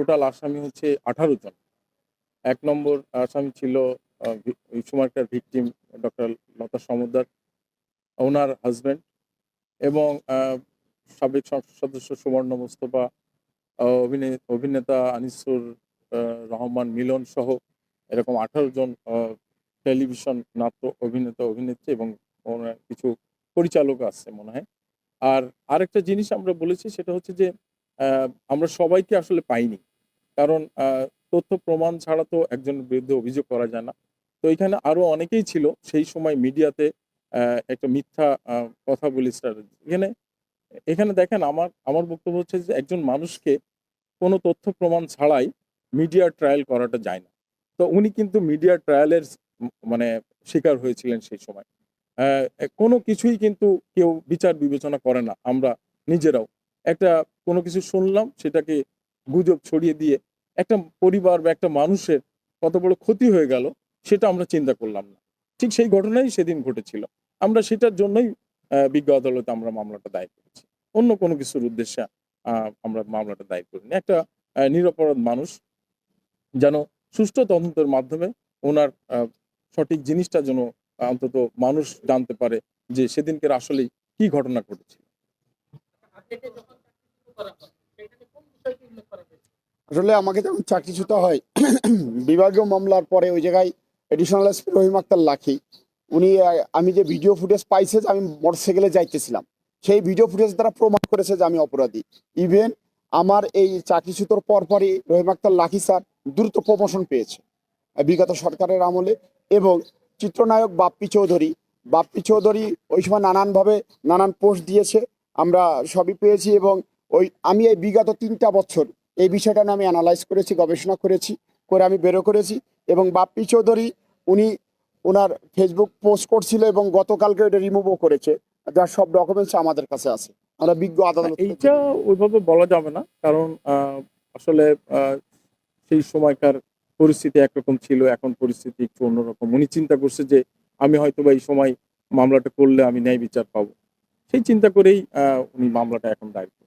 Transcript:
Total আসামি হচ্ছে আঠারো জন। এক নম্বর আসামি ছিল ওই সময়কার ভিকটিম ডক্টর লতা সমদ্দার, ওনার হাজবেন্ড এবং সাবেক সংসদ সদস্য সুবর্ণ মোস্তফা অভিনেতা আনিসুর রহমান মিলন সহ এরকম আঠারো জন টেলিভিশন নাট্য অভিনেতা, অভিনেত্রী এবং কিছু পরিচালক আছে মনে হয়। আর আরেকটা জিনিস আমরা বলেছি, সেটা হচ্ছে যে আমরা সবাইকে আসলে পাইনি। কারণ তথ্য প্রমাণ ছাড়া তো একজনের বিরুদ্ধে অভিযোগ করা যায় না। তো এখানে আরও অনেকেই ছিল, সেই সময় মিডিয়াতে একটা মিথ্যা কথা বলি এখানে এখানে দেখেন আমার আমার বক্তব্য হচ্ছে যে একজন মানুষকে কোনো তথ্য প্রমাণ ছাড়াই মিডিয়া ট্রায়াল করাটা যায় না। তো উনি কিন্তু মিডিয়া ট্রায়ালের মানে শিকার হয়েছিলেন সেই সময়। কোনো কিছুই কিন্তু কেউ বিচার বিবেচনা করে না, আমরা নিজেরাও। একটা কোনো কিছু শুনলাম, সেটাকে গুজব ছড়িয়ে দিয়ে একটা পরিবার বা একটা মানুষের কত বড় ক্ষতি হয়ে গেল, সেটা আমরা চিন্তা করলাম না। ঠিক সেই ঘটনাই সেদিন ঘটেছিল। আমরা সেটার জন্যই বিজ্ঞ আদালতে আমরা মামলাটা দায়ের করেছি। অন্য কোনো কিছুর উদ্দেশ্যে আমরা মামলাটা দায়ের করিনি। একটা নিরপরাধ মানুষ যেন সুষ্ঠু তদন্তের মাধ্যমে ওনার সঠিক জিনিসটা যেন অন্তত মানুষ জানতে পারে যে সেদিনকের আসলেই কি ঘটনা ঘটেছিল। আসলে আমাকে যখন চাকরিচ্যুত হয়, বিভাগীয় মামলার পরে ওই জায়গায় এডিশনাল এসপি রহিম আক্তার লাখি। উনি, আমি যে ভিডিও ফুটেজ পাইছে যে আমি মোটরসাইকেলে যাইতেছিলাম, সেই ভিডিও ফুটেজ দ্বারা প্রমাণ করেছে যে আমি অপরাধী। ইভেন আমার এই চাকরিচ্যুতর পরপরই রহিম আক্তার লাখি স্যার দ্রুত প্রমোশন পেয়েছে। বিগত সরকারের আমলে এবং চিত্রনায়ক বাপ্পি চৌধুরী বাপ্পি চৌধুরী ওই সময় নানানভাবে নানান পোস্ট দিয়েছে। আমরা সবই পেয়েছি এবং ওই, আমি এই বিগত তিনটা বছর এই বিষয়টা আমি অ্যানালাইজ করেছি, গবেষণা করেছি, করে আমি বেরো করেছি এবং বাপ্পি চৌধুরী উনি ওনার ফেসবুক পোস্ট করছিল এবং গতকালকে এটা রিমুভও করেছে। যার সব ডকুমেন্টস আমাদের কাছে আছে। আমরা বিজ্ঞ আদালত এইটা ওইভাবে বলা যাবে না, কারণ আসলে সেই সময়কার পরিস্থিতি একরকম ছিল, এখন পরিস্থিতি একটু অন্যরকম। উনি চিন্তা করছে যে আমি হয়তো বা এই সময় মামলাটা করলে আমি ন্যায় বিচার পাবো। সেই চিন্তা করেই উনি মামলাটা এখন করছে